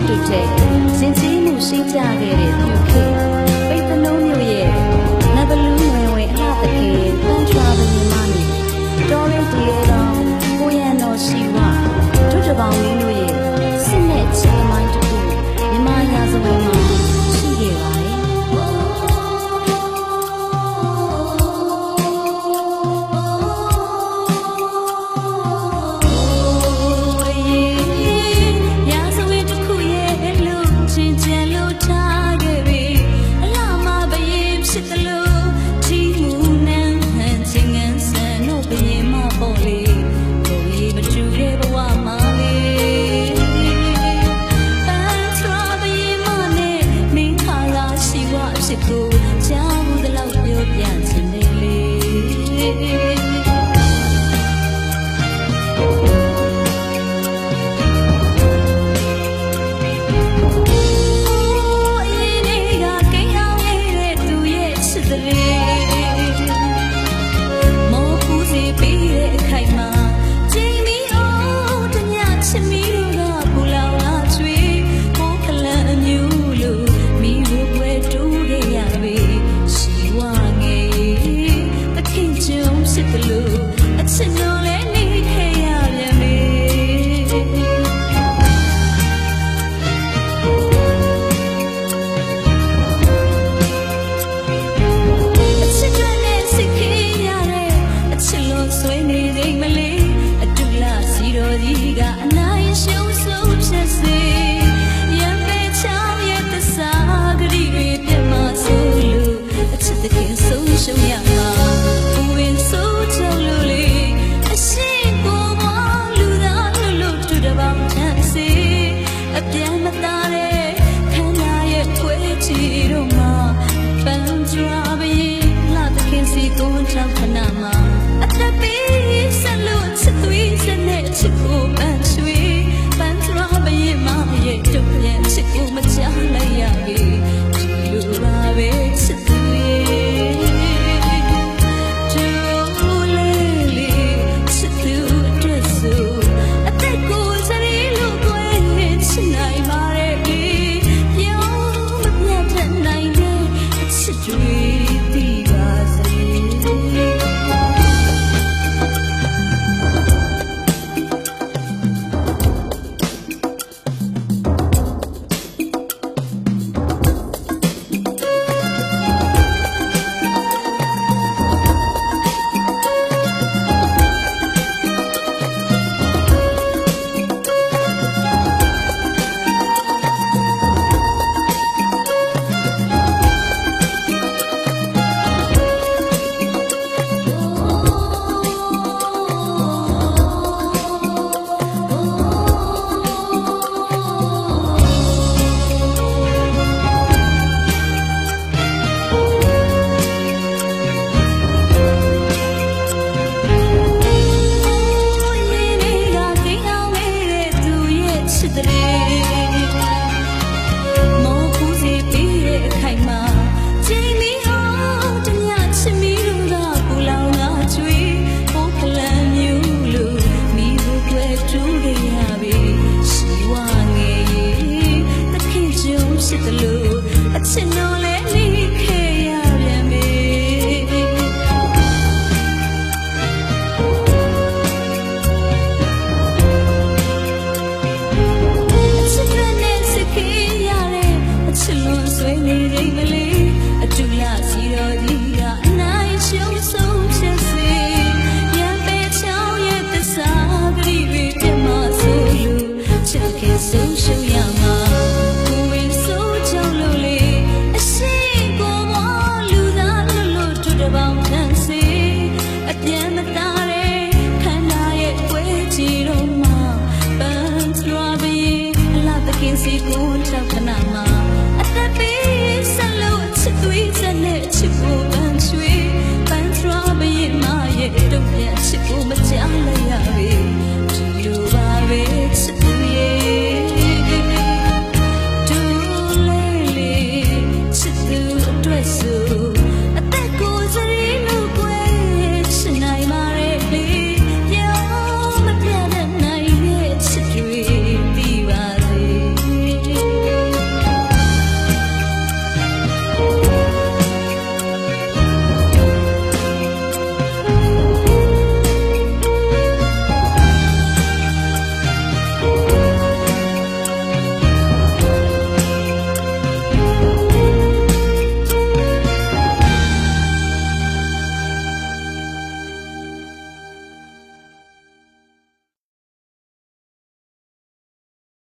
စ်တူတဲ့ရှင်ချင်းမှုရှိကြခဲ့တဲ့သူခေတ် အပြင်းမသားတဲ့ခန္ဓာရဲ့ထွေးချီတို့မှာပန်းကြွားပြီးလာတဲ့ခင်စီကိုန်ထောက်ခဏမှာအသက်ပြီးဆက်လို့ချစ်သွေးစနဲ့ချစ်ကိုပန်းရွှေ Khi 养